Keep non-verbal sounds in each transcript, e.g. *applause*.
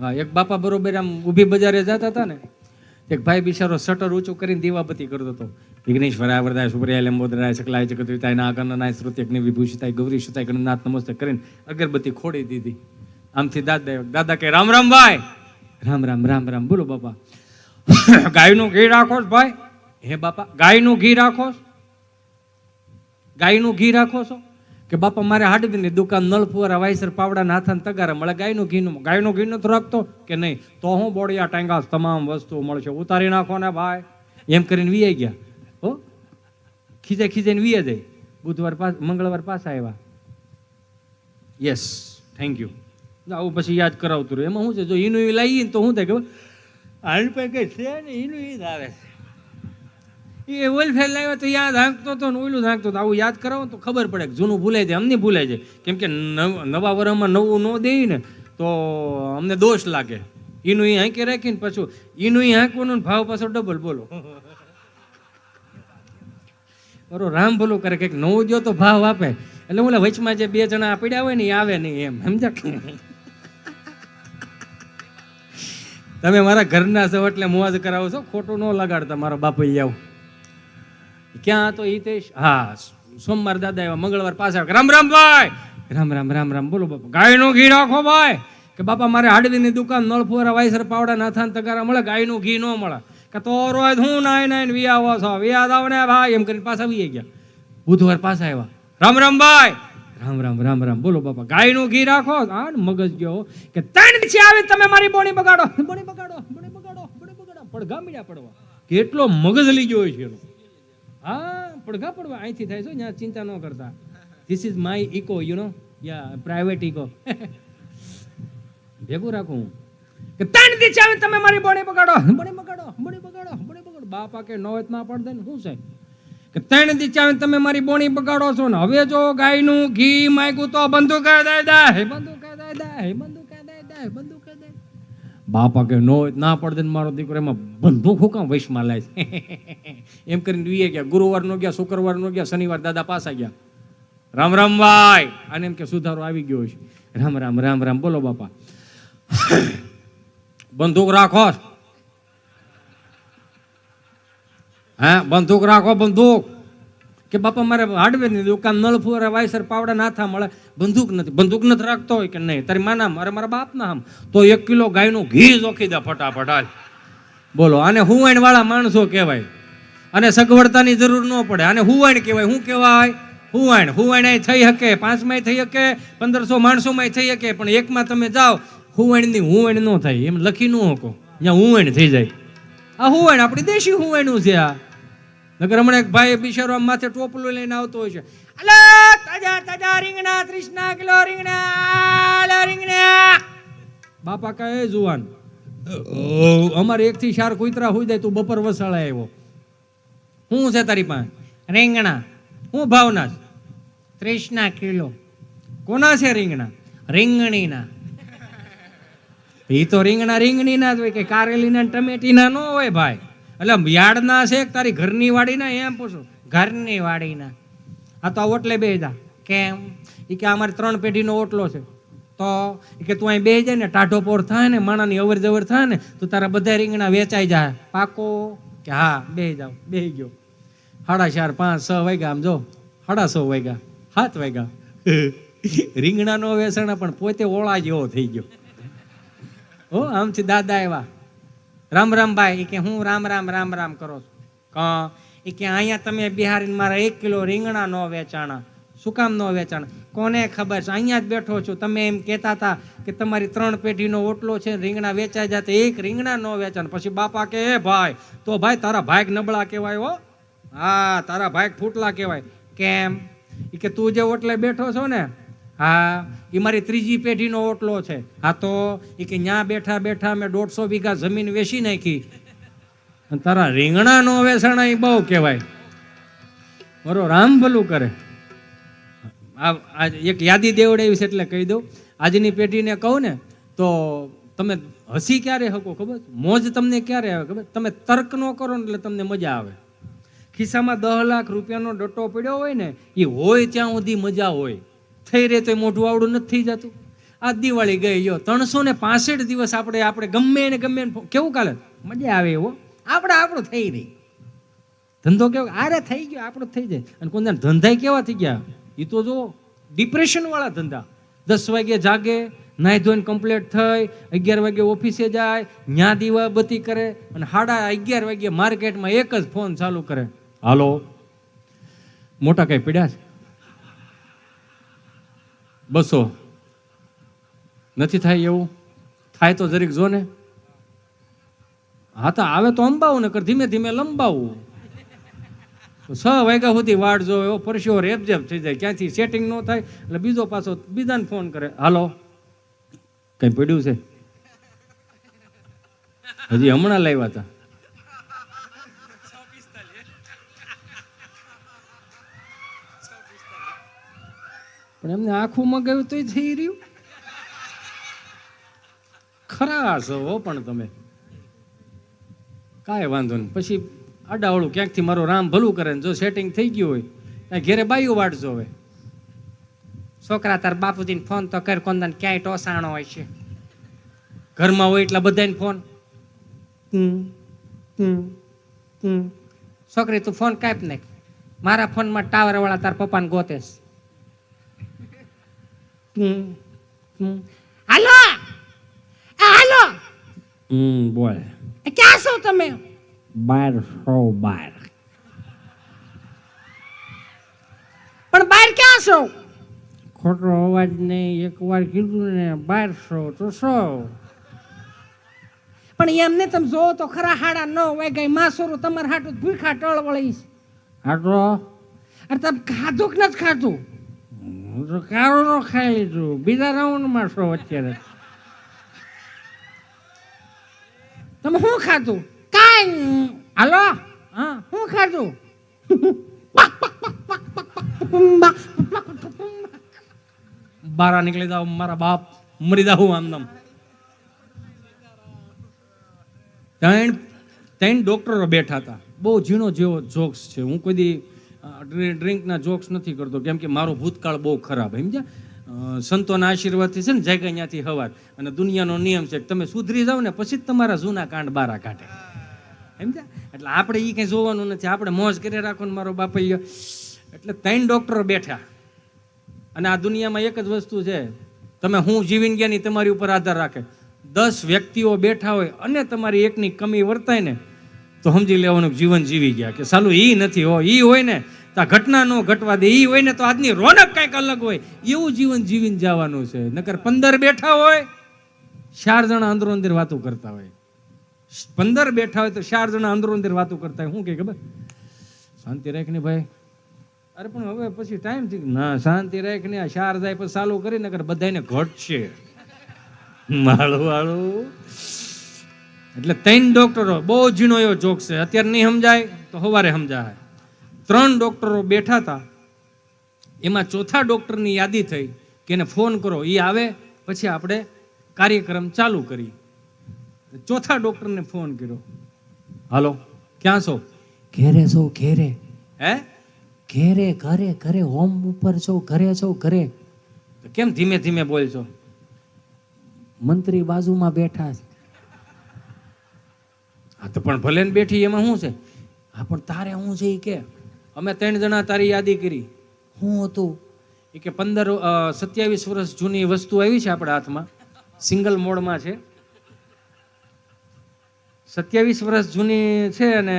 હા, એક બાપા બરોબર આમ ઊભી બજારે જતા હતા ને, એક ભાઈ બિચારો શટર ઊંચું કરીને દીવાબત્તી કરતો હતો. વિઘ્નેશ્વરાય વરદાય સુપ્રિયા લંબોદરાય શકલાય જગદવિતાય નાગનનાય શ્રુત્યગ્નિ વિભૂષિતાય, ગૌરી સુતાય ગણનાથ નમસ્તે કરીને અગરબત્તી ખોડી દીધી. આમથી દાદા દાદા કે રામ રામ ભાઈ. રામ રામ રામ રામ. બોલો બાપા. *laughs* ગાયનું ઘી રાખો ભાઈ? હે બાપા, ગાયનું ઘી રાખો ગાયનું ઘી રાખો છો? કે બાપા મારે હાડવીની દુકાન નળફુવારા વાયસર પાવડા નાથા તગારા મળે ગાયનું ઘીનું. ગાયનું ઘીનું તો રાખતો કે નહીં? તો હું બોડિયા ટાંગા તમામ વસ્તુઓ મળશે. ઉતારી નાખો ને ભાઈ. એમ કરીને વીઆઈ ગયા. હો? ખીજે ખીજે વીએ જાય. બુધવાર પાસ મંગળવાર પાછા આવ્યા. યસ થેન્ક યુ આવું પછી યાદ કરાવતું રહ્યું. એમાં શું છે જો ઈનું ઈ લાવીએ તો શું થાય ખબર? હાલ પાસે કઈ છે ને જ આવે છે. એ ઓલ ફેલ લાવ્યો તો યાદ હાંકતો હતો ને ઓલું હાંકતો હતો આવું યાદ કરાવો તો ખબર પડે કે જૂનું ભૂલાય જાય, અમને ભૂલાય જાય. કેમ કે નવા વર્ષમાં નવું ન દે ને તો અમને દોષ લાગે. એનું એ હાંકી રાખીને પાછું, ઈનું એ હાંકવાનું ભાવ પાછો ડબલ બોલો. બરો રામ ભલું કરે, કંઈક નવું જો તો ભાવ આપે. એટલે ઓલા વચમાં જે બે જણા પડ્યા હોય ને એ આવે નહીં એમ, સમજ્યા તમે મારા ઘરના છો એટલે મોજ કરાવો છો, ખોટું ન લગાડતા મારો બાપુ આવું ક્યાં હતો હિતેશ? હા, સોમવાર દાદા આવ્યા મંગળવાર પાછા. રામ રામ ભાઈ! રામ રામ રામ રામ. બોલો બાપા, ગાયનું ઘી રાખો ભાઈ. કે બાપા, મારે હાડવીની દુકાન નળફુવારા વાયસર પાવડા, નાથાન તગારા મળે, ગાયનું ઘી ન મળે. કે તો રોજ હું નાય નાય વિયા છો? વિયા આવ ને ભાઈ. એમ કરીને પાછા વી ગયા. બુધવાર પાછા આવ્યા. રામ રામ ભાઈ! રામ રામ રામ રામ. બોલો બાપા, ગાયનું ઘી રાખો. હા મગજ ગયો કે ત્રણ દિવસે આવે, તમે મારી બોણી બગાડો. બોણી બગાડો બોણી બગાડો બોણી બગાડો. પડઘા મીડ્યા પડવા. કેટલો મગજ લઈ ગયો છે એનો. હા, પડઘા પડવા અહીંથી થાય છે ત્યાં ચિંતા ન કરતા. This is my Eeco you know ya private Eeco ભેગું રાખું હું. કે ત્રણ દી આવે તમે મારી બોડી બગાડો. બોડી બગાડો બોડી બગાડો બોડી બગાડો. બાપા કે નોવેત ના દે ને શું છે? કે ત્રણ દી આવે તમે મારી બોણી બગાડો છો ને. હવે જો ગાયનું ઘી માગ્યું તો બંદૂક દે દે દે બંધુ બંદૂક દે દે બંદૂક દે બાપા કે નો, ના પડે ને મારો દીકરો. એમાં હું કામ વૈશમાં લાય *laughs* એમ કરીને વીએ ગયા. ગુરુવાર નો ગયા, શુક્રવાર નો ગયા, શનિવાર દાદા પાસા ગયા. રામ રામ ભાઈ. અને એમ કે સુધારો આવી ગયો છે. રામ રામ રામ રામ. બોલો બાપા. *sighs* બંદૂક રાખો. હા? બંદૂક રાખો, બંદૂક. કે બાપા, મારે હાર્ડવેરની દુકાન નળ ફુવારા વાયસર પાવડા નાથા મળે. બંદૂક નથી. બંદૂક નથી રાખતો હોય કે નહીં? તારી માના, મારે મારા બાપના આમ તો એક કિલો ગાયનું ઘી જોખી દે ફટાફટ હાલ. બોલો, આને હુવાણ વાળા માણસો કહેવાય. અને સગવડતાની જરૂર ન પડે. આને હુવાણ કહેવાય. શું કહેવાય? હુવાણ હુવાણ થઈ શકે. પાંચમાંય થઈ શકે, પંદરસો માણસોમાં થઈ શકે, પણ એકમાં તમે જાઓ હુવાણની હુવાણ ન થાય. એમ લખી ન શકો. ત્યાં હુવાણ થઈ જાય. આ હુવાણ આપણી દેશી હુવાણું છે આ. નગર હમણાં એક ભાઈ બિચારો માથે ટોપલું લઈને આવતો હોય છે. અલે, તાજા તાજા રીંગણા ત્રીસના કિલો રીંગણા રીંગણા. બાપા કહે જુવાન અમારે એક થી ચાર કુતરા હોય જાય, તું બપોર વસાળા આવ્યો. શું છે તારી પાસે? રીંગણા શું ભાવના ત્રીસના કિલો. કોના છે રીંગણા? રીંગણીના. એ તો રીંગણા રીંગણીના જ હોય કે કારેલીના ટમેટીના ન હોય ભાઈ. એટલે યાર્ડના છે તારી ઘરની વાડીના? એમ પૂછો. ઘરની વાડીના. આ તો ઓટલે બે જા. કેમ? એ કે અમારે ત્રણ પેઢીનો ઓટલો છે. તો કે તું અહીં બે જાય ને ટાઢો પોર થાય ને, માણાની અવર જવર થાય ને, તો તારા બધા રીંગણા વેચાઈ જાય. પાકો? કે હા બે જાવ બે ગયો. સાડા ચાર, પાંચ, છ વાગ્યા આમ જો. સાડા છ વાગ્યા. સાત વાગ્યા. *laughs* રીંગણાનો વેસણ પણ પોતે ઓળા જેવો થઈ ગયો. હો, આમથી દાદા આવ્યા. રામ રામ ભાઈ, ઈ કે હું રામ રામ રામ રામ કરો છો. કં એ કે અહીંયા તમે બિહારીને મારા એક કિલો રીંગણા નો વેચાણા. શું કામ નો વેચાણ? કોને ખબર છે? અહીંયા જ બેઠો છું. તમે એમ કહેતા હતા કે તમારી ત્રણ પેઢીનો ઓટલો છે, રીંગણા વેચાઈ જાય તો એક રીંગણા નો વેચાણ. પછી બાપા કે, એ ભાઈ, તો ભાઈ તારા ભાઈક નબળા કહેવાય હો. હા, તારા ભાઈક ફૂટલા કહેવાય. કેમ? એ કે, તું જે ઓટલે બેઠો છો ને હા એ મારી ત્રીજી પેઢીનો ઓટલો છે. હા તો એ કે ન્યા બેઠા બેઠા મેં દોઢસો વીઘા જમીન વેચી નાખી. અને તારા રીંગણાનો વેસણ એ બહુ કહેવાય. બરો રામ ભલું કરે. આ એક યાદી દેવડાવી છે એટલે કહી દઉં. આજની પેઢીને કહું ને, તો તમે હસી ક્યારે હકો ખબર? મોજ તમને ક્યારે આવે ખબર? તમે તર્ક ન કરો એટલે તમને મજા આવે. ખિસ્સામાં દહ લાખ રૂપિયાનો ડટ્ટો પડ્યો હોય ને એ હોય ત્યાં સુધી મજા હોય. થઈ રહે તો એ મોઢું આવડું નથી થઈ જતું. આ દિવાળી ગઈ જો ત્રણસો ને પાસઠ દિવસ આપણે આપણે ગમે ને ગમે કેવું કાલે? મજા આવે એવો. આપણે આપણું થઈ રહી. ધંધો કેવો? આરે થઈ ગયો, આપણો થઈ જાય. અને કોઈ ધંધા કેવા થઈ ગયા? એ તો જો ડિપ્રેશન વાળા ધંધા. દસ વાગે જાગે, નાહી ધોઈને કમ્પ્લીટ થઈ, અગિયાર વાગે ઓફિસે જાય, ન્યા દીવા બત્તી કરે, અને સાડા અગિયાર વાગે માર્કેટમાં એક જ ફોન ચાલુ કરે. હાલો? મોટા કઈ પીડ્યા છે? બસો. નથી થાય એવું? થાય તો જરીક જો ને હા તો આવે તો અંબાવું ને ધીમે ધીમે લંબાવું. સ વાગ્યા સુધી વાટ જો એવો પરસ્યો રેપઝેપ થઈ જાય. ક્યાંથી સેટિંગ ન થાય? એટલે બીજો પાછો બીજાને ફોન કરે. હાલો. કઈ પડ્યું છે? હજી હમણાં લાવ્યા હતા. પણ એમને આખું મગાવ્યું તોય થઈ રહ્યું? ખરા છો હો પણ તમે. કાંઈ વાંધો નહીં. પછી આડાવળું ક્યાંકથી મારો રામ ભલું કરે ને જો સેટિંગ થઈ ગયું હોય ત્યાં ઘેરે બાયું વાટજો હવે. છોકરા તાર બાપુજીને ફોન તો કર કોંદન ક્યાંય ટોસાણો હોય છે. ઘરમાં હોય એટલા બધાને ફોન. છોકરી તું ફોન કાપ નાખ. મારા ફોનમાં ટાવરવાળા તાર પપ્પાને ગોતેશ. હાલો. હાલો. હમ બોલ. ક્યાં છો તમે? બાર છો બાર. પણ બાર ક્યાં છો? ખોટો અવાજ નહીં એકવાર કીધું ને બાર સો તો સો પણ એમને તમે જોવો તો ખરા હાડા ન વાગ્યા માસોરું તમારે હાટું ભૂખા ટળ વળીશ હાટો? અરે તમે ખાધું કે નથી ખાધું? હું તો કાળો નો ખાઈ લીધું બીજા રાઉન્ડમાં છો અત્યારે. તમે શું ખાધું? કાંઈ હાલો? હા, શું ખાધું? બારા નીકળી જાવ મારા બાપ મરી જાઉં આમ નામ. ત્રણ ત્રણ ડોક્ટરો બેઠા હતા. બહુ ઝીણો જેવો જોક્સ છે. હું કોઈ દી ડ્રિંકના જોક્સ નથી કરતો, કેમ કે મારો ભૂતકાળ બહુ ખરાબ સમજ્યા સંતોના આશીર્વાદથી છે ને જાગ્યા ત્યાંથી હવાર. અને દુનિયાનો નિયમ છે કે તમે સુધરી જાઓ ને પછી જ તમારા જૂના કાંડ બારા કાઢે. સમજ્યા એટલે આપણે એ કંઈ જોવાનું નથી. આપણે મોજ કરી રાખો ને મારો બાપૈયો એટલે ત્રણ ડૉક્ટરો બેઠા. અને આ દુનિયામાં એક જ વસ્તુ છે. તમે હું જીવીને ગયા તમારી ઉપર આધાર રાખે. દસ વ્યક્તિઓ બેઠા હોય અને તમારી એકની કમી વર્તાય ને, તો સમજી લેવાનું જીવન જીવી ગયા કે સાલું એ નથી હો. એ હોય ને આ ઘટના નો ઘટવા દે એ હોય ને તો આજની રોનક કંઈક અલગ હોય. એવું જીવન જીવીને જવાનું છે. નકર પંદર બેઠા હોય, ચાર જણા અંદરો અંદર વાતો કરતા હોય. પંદર બેઠા હોય તો ચાર જણા અંદરો અંદર વાતો કરતા હોય. શું કે ખબર? શાંતિ રાખ ને ભાઈ. અરે પણ હવે પછી ટાઈમથી ના, શાંતિ રાખ ને આ ચાર જાય પછી ચાલુ કરી, નકર બધાને ઘટશે. માળું વાળું એટલે ત્રણ ડોક્ટરો બહુ ઝીણો એવો જોક છે. અત્યારે નહીં સમજાય, તો સવારે સમજાય. ત્રણ ડોક્ટરો બેઠા હતા. એમાં ચોથા ડોક્ટરની યાદી થઈ કે એને ફોન કરો એ આવે પછી આપણે કાર્યક્રમ ચાલુ કરી. ચોથા ડોક્ટરને ફોન કર્યો. હાલો. ક્યાં છો? ઘેરે છો ઘેરે. હે? ઘેરે ઘરે ઘરે હોમ ઉપર છો ઘરે છો ઘરે. કેમ ધીમે ધીમે બોલ છો મંત્રી બાજુમાં બેઠા છે. હા તો પણ ભલે ને બેઠી એમાં શું છે? હા પણ તારે શું છે એ કે? અમે ત્રણ જણા તારી યાદી કરી. હું હતું? એ કે પંદર સત્યાવીસ વર્ષ જૂની વસ્તુ આવી છે આપણા હાથમાં. સિંગલ મોડમાં છે. સત્યાવીસ વર્ષ જૂની છે અને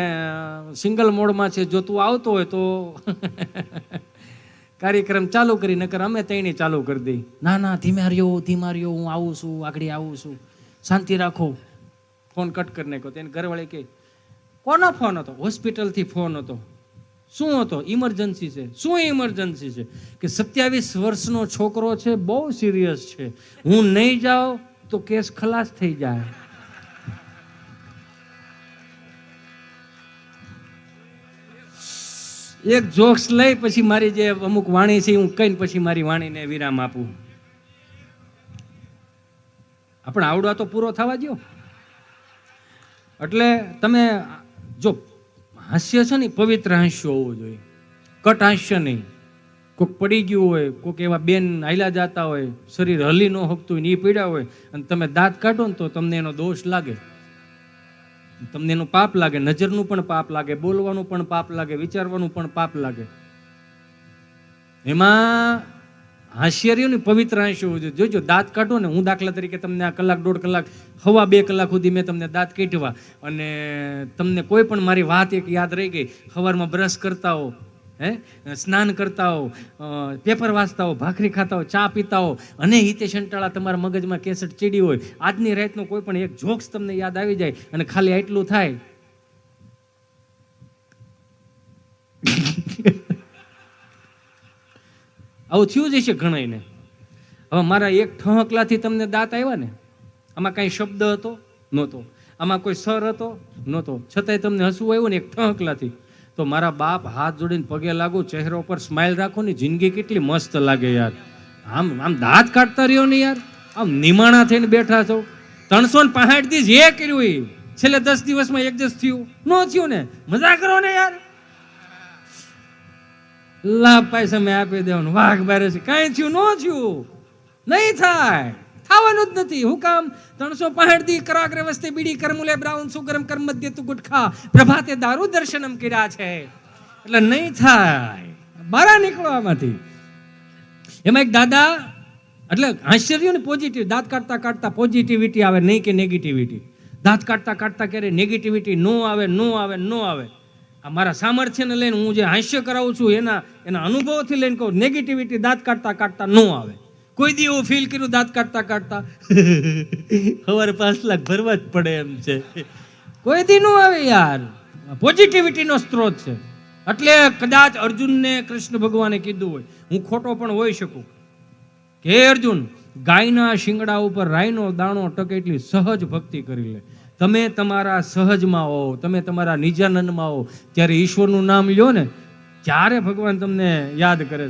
સિંગલ મોડમાં છે. જો તું આવતો હોય તો *laughs* કાર્યક્રમ ચાલુ કરી નકર અમે તેને ચાલુ કરી દઈ. ના ના ધીમે રહ્યો ધીમા રહ્યો હું આવું છું આગળ આવું છું. શાંતિ રાખો. ફોન કટ કરી નાખ્યો. તેને ઘરવાળી કે કોનો ફોન હતો? હોસ્પિટલથી ફોન હતો. શું હતો? ઇમરજન્સી છે. શું ઇમરજન્સી છે? કે સત્યાવીસ વર્ષનો છોકરો છે, બહુ સિરિયસ છે. હું નહીં જાઉં તો કેસ ખલાસ થઈ જાય. એક જોક્સ લઈ, પછી મારી જે અમુક વાણી છે, હું કહીને પછી મારી વાણીને વિરામ આપું. આપણે આવડવા તો પૂરો થવા દો એટલે તમે જો હાસ્ય છે ને પવિત્ર હાસ્ય હોવું જોઈએ. કટ હાસ્ય નહીં. કોઈક પડી ગયું હોય કોઈક એવા બેન આયલા જતા હોય, શરીર હલી ન હકતું હોય ને એ પીડા હોય, અને તમે દાંત કાઢો ને તો તમને એનો દોષ લાગે. તમને એનું પાપ લાગે, નજરનું પણ પાપ લાગે, બોલવાનું પણ પાપ લાગે, વિચારવાનું પણ પાપ લાગે. એમાં હાસ્ય ને પવિત્ર હાસ્ય હોવું જોઈએ. જોજો, દાંત કાઢો ને હું દાખલા તરીકે તમને આ કલાક, દોઢ કલાક, હવા બે કલાક સુધી મેં તમને દાંત કાઢવા અને તમને કોઈ પણ મારી વાત એક યાદ રહી ગઈ. સવારમાં બ્રશ કરતા હો, હે? સ્નાન કરતા હો પેપર વાંચતા હો, ભાખરી ખાતા હો, ચા પીતા હો, અને હિતે સંટાળા તમારા મગજમાં કેસેટ ચીડી હોય. આજની રાતનો કોઈ પણ એક જોક્સ તમને યાદ આવી જાય અને ખાલી આટલું થાય. આવું થયું જ છે ઘણાઈને હવે મારા એક ઠહકલાથી તમને દાંત આવ્યા ને, આમાં કાંઈ શબ્દ હતો? નહોતો. આમાં કોઈ સર હતો? નહોતો. છતાંય તમને હસવું આવ્યું ને એક ઠહકલાથી. તો મારા બાપ હાથ જોડીને પગે લાગુ, ચહેરા ઉપર સ્માઇલ રાખો ને, જિંદગી કેટલી મસ્ત લાગે યાર. આમ આમ દાંત કાઢતા રહ્યો ને યાર. આમ નિમાણા થઈને બેઠા છો. ત્રણસો ને પાંસઠ દિવસ જે કર્યું એ, છેલ્લે દસ દિવસમાં એક દિવસ થયું. ન થયું ને? મજા કરો ને યાર. લાભ પૈસા મેં આપી દેવાનું. વાઘ બારે છે. કાંઈ થયું ન થયું? નહીં થાય. થવાનું જ નથી. હું કામ ત્રણસો પાંસઠ દી કરાગ્ર વસ્તે બીડી કરમુલે બ્રાઉન સુગરમ કર્મ મધ્ય તું ગુટખા. પ્રભાતે દારૂ દર્શનમ કર્યા છે. એટલે નહીં થાય. બહાર નીકળો આમાંથી. એમાં એક દાદા, એટલે આશ્ચર્ય ને પોઝિટિવ દાંત કાઢતા કાઢતા પોઝિટિવિટી આવે, નહીં કે નેગેટિવિટી દાંત કાઢતા કાઢતા ક્યારે નેગેટિવિટી નો આવે નો આવે નો આવે. મારા સામર્થ્યને લઈને હું જે હાસ્ય કરાવું છું એના એના અનુભવથી લઈને કહું નેગેટિવિટી દાંત કાઢતા કાઢતા ન આવે. કોઈ દી એવું ફીલ કર્યું દાંત કાઢતા કાઢતા? *laughs* સવારે પાંચ લાખ ભરવા જ પડે એમ છે. કોઈ દી ન આવે યાર. પોઝિટિવિટીનો સ્ત્રોત છે. એટલે કદાચ અર્જુનને કૃષ્ણ ભગવાને કીધું હોય હું ખોટો પણ હોઈ શકું. કે અર્જુન ગાયના શિંગડા ઉપર રાયનો દાણો ટકે એટલી સહજ ભક્તિ કરી લે. તમે તમારા સહજમાં હો તમે તમારા નિજાનંદમાં હો ત્યારે ઈશ્વરનું નામ લ્યો ને, ત્યારે ભગવાન તમને યાદ કરે